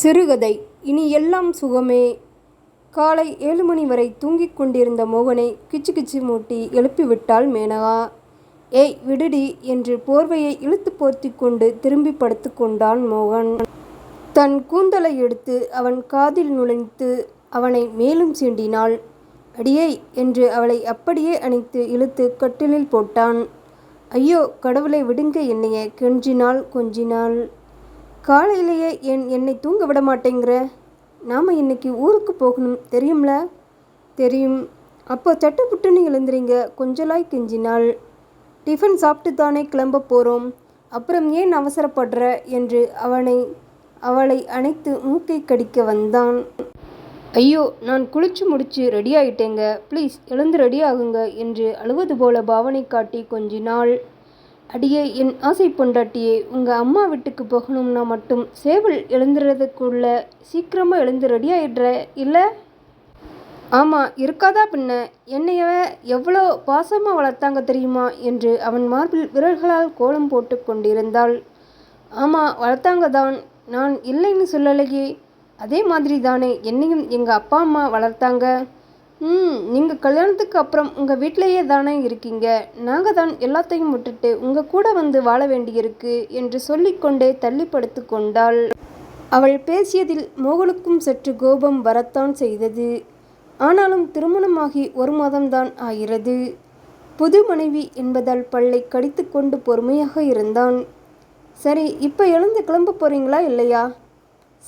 சிறுகதை. இனி எல்லாம் சுகமே. காலை ஏழு மணி வரை தூங்கிக் கொண்டிருந்த மோகனை கிச்சு கிச்சு மூட்டி எழுப்பிவிட்டாள் மேனகா. ஏய் விடுடி என்று போர்வையை இழுத்து போர்த்தி கொண்டு திரும்பி படுத்து கொண்டான் மோகன். தன் கூந்தலை எடுத்து அவன் காதில் நுழைத்து அவனை மேலும் சீண்டினாள். அடியே என்று அவளை அப்படியே அணைத்து இழுத்து கட்டிலில் போட்டான். ஐயோ கடவுளை விடுங்க என்னைய கெஞ்சினாள் கொஞ்சினாள். காலையிலேயே என் என்னை தூங்க விட மாட்டேங்கிற? நாம் இன்னைக்கு ஊருக்கு போகணும் தெரியும்ல? தெரியும். அப்போ சட்டுப்புட்டுன்னு எழுந்துறீங்க கொஞ்சலாய் கெஞ்சினாள். டிஃபன் சாப்பிட்டு தானே கிளம்ப போகிறோம் அப்புறம் ஏன் அவசரப்படுற? என்று அவனை அவளை அணைத்து மூக்கை கடிக்க வந்தான். ஐயோ நான் குளிச்சு முடிச்சு ரெடி ஆயிட்டேங்க ப்ளீஸ் எழுந்து ரெடி ஆகுங்க என்று அழுவது போல பாவனை காட்டி கொஞ்சினாள். அடியே என் ஆசை பொண்டாட்டியே உங்கள் அம்மா வீட்டுக்கு போகணும்னா மட்டும் சேவல் எழுந்துறதுக்குள்ள சீக்கிரமாக எழுந்து ரெடி ஆயிடுற இல்லை? ஆமாம் இருக்காதா பின்ன? என்னைய எவ்வளோ பாசமாக வளர்த்தாங்க தெரியுமா? என்று அவன் மார்பில் விரல்களால் கோலம் போட்டு கொண்டிருந்தாள். ஆமாம் வளர்த்தாங்க தான் நான் இல்லைன்னு சொல்லலையே. அதே மாதிரி தானே என்னையும் எங்கள் அப்பா அம்மா வளர்த்தாங்க. ம் நீங்கள் கல்யாணத்துக்கு அப்புறம் உங்கள் வீட்டிலேயே தானே இருக்கீங்க. நாங்கள் தான் எல்லாத்தையும் விட்டுட்டு உங்கள் கூட வந்து வாழ வேண்டியிருக்கு என்று சொல்லிக்கொண்டே தள்ளிப்படுத்து கொண்டாள். அவள் பேசியதில் மோகனுக்கும் சற்று கோபம் வரத்தான் செய்தது. ஆனாலும் திருமணமாகி ஒரு மாதம்தான் ஆகிறது. புது மனைவி என்பதால் பல்லை கடித்து கொண்டு பொறுமையாக இருந்தான். சரி இப்போ எழுந்து கிளம்ப போகிறீங்களா இல்லையா?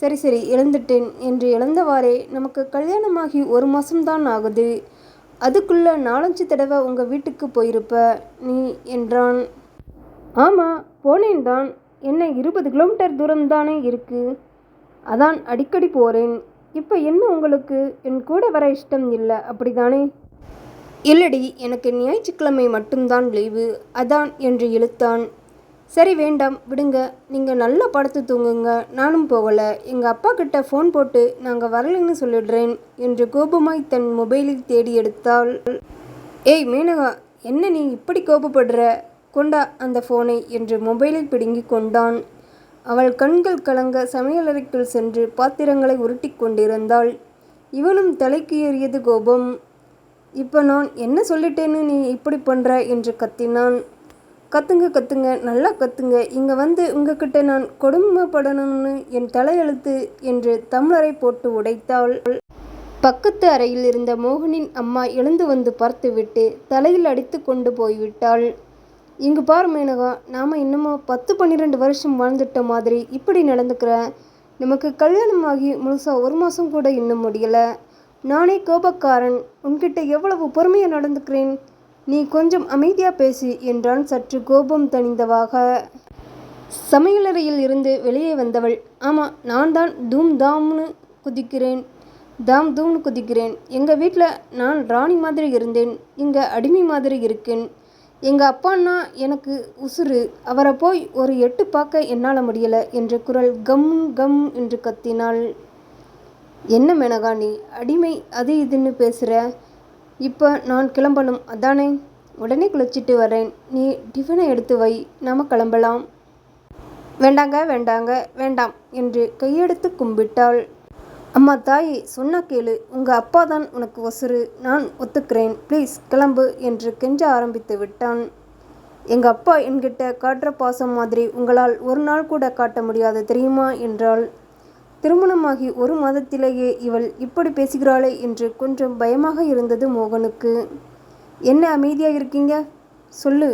சரி சரி எழுந்துட்டேன் என்று இழந்தவாறே நமக்கு கல்யாணமாகி ஒரு மாதம்தான் ஆகுது. அதுக்குள்ள நாலஞ்சு தடவை உங்கள் வீட்டுக்கு போயிருப்ப நீ என்றான். ஆமாம் போனேன் தான். என்ன இருபது கிலோமீட்டர் தூரம் தானே இருக்கு. அதான் அடிக்கடி போகிறேன் இப்போ என்ன உங்களுக்கு? என் கூட வர இஷ்டம் இல்லை அப்படிதானே? இல்லடி எனக்கு ஞாயிற்றுக்கிழமை மட்டும்தான் லீவு. அதான் என்று இழுத்தான். சரி வேண்டாம். விடுங்க. நீங்கள் நல்லா படுத்து தூங்குங்க. நானும் போகலை. எங்கள் அப்பா கிட்ட ஃபோன் போட்டு நாங்கள் வரலைன்னு சொல்லிடுறேன் என்று கோபமாய் தன் மொபைலில் தேடி எடுத்தாள். ஏய் மேனகா என்ன நீ இப்படி கோபப்படுற? கொண்டா அந்த ஃபோனை என்று மொபைலில் பிடுங்கி கொண்டான். அவள் கண்கள் கலங்க சமையலறைக்குள் சென்று பாத்திரங்களை உருட்டி கொண்டிருந்தாள். இவனும் தலைக்கு ஏறியது கோபம். இப்போ நான் என்ன சொல்லிட்டேன்னு நீ இப்படி பண்ணுற என்று கத்தினான். கத்துங்க கத்துங்க நல்லா கத்துங்க. இங்கே வந்து உங்ககிட்ட நான் கொடுமைப்படணும்னு என் தலையெழுத்து என்று தமிழரை போட்டு உடைத்தாள். பக்கத்து அறையில் இருந்த மோகனின் அம்மா எழுந்து வந்து பார்த்துவிட்டு தலையில் அடித்து கொண்டு போய்விட்டாள். இங்கு பார் மேனகா நாம் இன்னமும் பத்து பன்னிரெண்டு வருஷம் வாழ்ந்துட்ட மாதிரி இப்படி நடந்துக்கிற? நமக்கு கல்யாணமாகி முழுசாக ஒரு மாதம் கூட இன்னும் முடியலை. நானே கோபக்காரன். உன்கிட்ட எவ்வளவு பொறுமையாக நடந்துக்கிறேன்? நீ கொஞ்சம் அமைதியாக பேசு என்றான் சற்று கோபம் தணிந்தவாக. சமையலறையில் இருந்து வெளியே வந்தவள் ஆமாம் நான் தான் தூம் தாம்னு குதிக்கிறேன் தாம் தூம்னு குதிக்கிறேன். எங்கள் வீட்டில் நான் ராணி மாதிரி இருந்தேன் இங்கே அடிமை மாதிரி இருக்கேன். எங்கள் அப்பான்னா எனக்கு உசுறு அவரை போய் ஒரு எட்டு பார்க்க என்னால் முடியலை என்ற குரல் கம் கம் என்று கத்தினாள். என்ன மேனகா நீ? அடிமை அது இதுன்னு பேசுகிற இப்போ நான் கிளம்பணும். அதானே? உடனே குளிச்சிட்டு வரேன். நீ டிஃபனை எடுத்து வை. நாம் கிளம்பலாம். வேண்டாங்க வேண்டாங்க வேண்டாம் என்று கையெடுத்து கும்பிட்டாள். அம்மா தாயை சொன்னா கேளு. உங்கள் அப்பா தான் உனக்கு ஒசுரு நான் ஒத்துக்கிறேன். ப்ளீஸ் கிளம்பு என்று கெஞ்ச ஆரம்பித்து விட்டான். எங்கள் அப்பா என்கிட்ட காட்டுற பாசம் மாதிரி உங்களால் ஒரு நாள் கூட காட்ட முடியாது தெரியுமா? என்றாள். திருமணமாகி ஒரு மாதத்திலேயே இவள் இப்படி பேசுகிறாளே என்று கொஞ்சம் பயமாக இருந்தது மோகனுக்கு. என்ன அமைதியாக இருக்கீங்க? சொல்லு.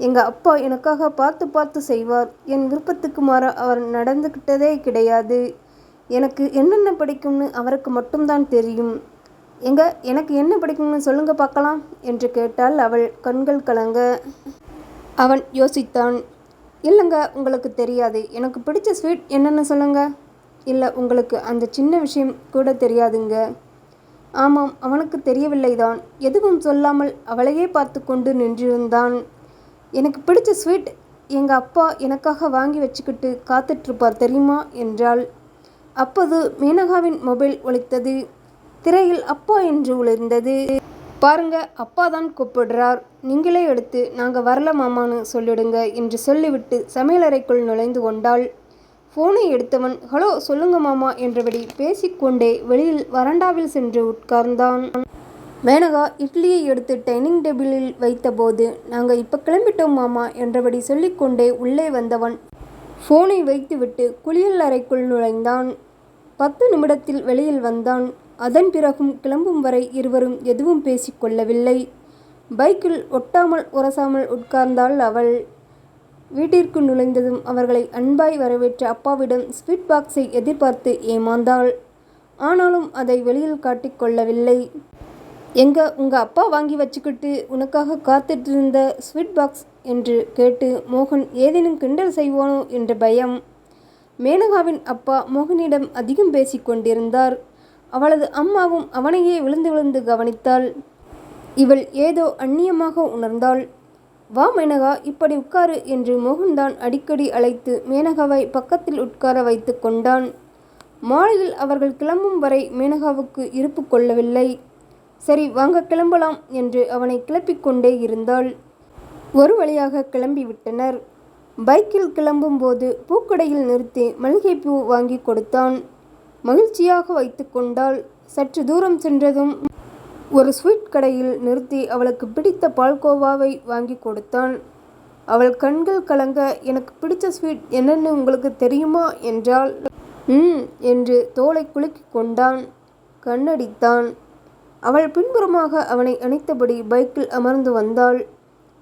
எங்கள் அப்பா எனக்காக பார்த்து பார்த்து செய்வார். என் விருப்பத்துக்கு மாற அவர் நடந்துக்கிட்டதே கிடையாது. எனக்கு என்னென்ன பிடிக்கும்னு அவருக்கு மட்டும்தான் தெரியும். எங்க எனக்கு என்ன பிடிக்கும்னு சொல்லுங்க பார்க்கலாம் என்று கேட்டால் அவள் கண்கள் கலங்க. அவன் யோசித்தான். இல்லைங்க உங்களுக்கு தெரியாது. எனக்கு பிடிச்ச ஸ்வீட் என்னென்னு சொல்லுங்கள் இல்லை உங்களுக்கு அந்த சின்ன விஷயம் கூட தெரியாதுங்க. ஆமாம் அவனுக்கு தெரியவில்லை தான் எதுவும் சொல்லாமல் அவளையே பார்த்து கொண்டு நின்றிருந்தான். எனக்கு பிடிச்ச ஸ்வீட் எங்கள் அப்பா எனக்காக வாங்கி வச்சுக்கிட்டு காத்துட்ருப்பார் தெரியுமா? என்றாள். அப்போது மேனகாவின் மொபைல் ஒழித்தது திரையில் அப்பா என்று உளிர்ந்தது பாருங்க அப்பா தான் கூப்பிடுறார். நீங்களே எடுத்து நாங்கள் வரல மாமான்னு சொல்லிடுங்க என்று சொல்லிவிட்டு சமையலறைக்குள் நுழைந்து கொண்டாள். ஃபோனை எடுத்தவன் ஹலோ சொல்லுங்க மாமா என்றபடி பேசிக்கொண்டே வெளியில் வராண்டாவில் சென்று உட்கார்ந்தான். மேனகா இட்லியை எடுத்து டைனிங் டேபிளில் வைத்தபோது நாங்கள் இப்போ கிளம்பிட்டோம் மாமா என்றபடி சொல்லிக்கொண்டே உள்ளே வந்தவன் ஃபோனை வைத்துவிட்டு குளியல் அறைக்குள் நுழைந்தான். பத்து நிமிடத்தில் வெளியில் வந்தான். அதன் பிறகும் கிளம்பும் வரை இருவரும் எதுவும் பேசிக்கொள்ளவில்லை. பைக்கில் ஒட்டாமல் உரசாமல் உட்கார்ந்தாள் அவள். வீட்டிற்கு நுழைந்ததும் அவர்களை அன்பாய் வரவேற்ற அப்பாவிடம் ஸ்வீட் பாக்ஸை எதிர்பார்த்து ஏமாந்தாள். ஆனாலும் அதை வெளியில் காட்டிக்கொள்ளவில்லை எங்க உங்க அப்பா வாங்கி வச்சுக்கிட்டு உனக்காக காத்துட்டு இருந்த ஸ்வீட் பாக்ஸ் என்று கேட்டு மோகன் ஏதேனும் கிண்டல் செய்வானோ? என்ற பயம். மேனகாவின் அப்பா மோகனிடம் அதிகம் பேசிக் கொண்டிருந்தார். அவளது அம்மாவும் அவனையே விழுந்து விழுந்து கவனித்தாள். இவள் ஏதோ அந்நியமாக உணர்ந்தாள். வா மேனகா இப்படி உட்காரு என்று மோகன்தான் அடிக்கடி அழைத்து மேனகாவை பக்கத்தில் உட்கார வைத்து கொண்டான். மாலையில் அவர்கள் கிளம்பும் வரை மேனகாவுக்கு இருப்பு கொள்ளவில்லை. சரி வாங்க கிளம்பலாம் என்று அவனை கிளப்பிக்கொண்டே இருந்தாள். ஒரு வழியாக கிளம்பிவிட்டனர் பைக்கில் கிளம்பும்போது பூக்கடையில் நிறுத்தி மளிகைப்பூ வாங்கி கொடுத்தான். மகிழ்ச்சியாக வைத்து கொண்டாள். சற்று தூரம் சென்றதும் ஒரு ஸ்வீட் கடையில் நிறுத்தி அவளுக்கு பிடித்த பால்கோவாவை வாங்கி கொடுத்தான். அவள் கண்கள் கலங்க எனக்கு பிடிச்ச ஸ்வீட் என்னன்னு உங்களுக்கு தெரியுமா? என்றாள். ம் என்று தோலை குலுக்கி கொண்டான். கண்ணடித்தான். அவள் பின்புறமாக அவனை அணைத்தபடி பைக்கில் அமர்ந்து வந்தாள்.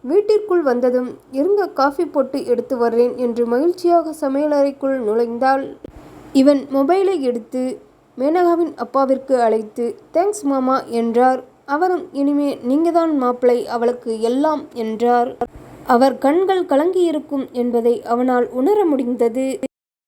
வீட்டிற்குள் வந்ததும் இருங்க காஃபி போட்டு எடுத்து வர்றேன் என்று மகிழ்ச்சியாக சமையலறைக்குள் நுழைந்தாள். இவன் மொபைலை எடுத்து மேனகாவின் அப்பாவிற்கு அழைத்து தேங்க்ஸ் மாமா என்றார். அவரும் இனிமே நீங்கதான் மாப்பிளை அவளுக்கு எல்லாம் என்றார். அவர் கண்கள் கலங்கியிருக்கும் என்பதை அவனால் உணர முடிந்தது.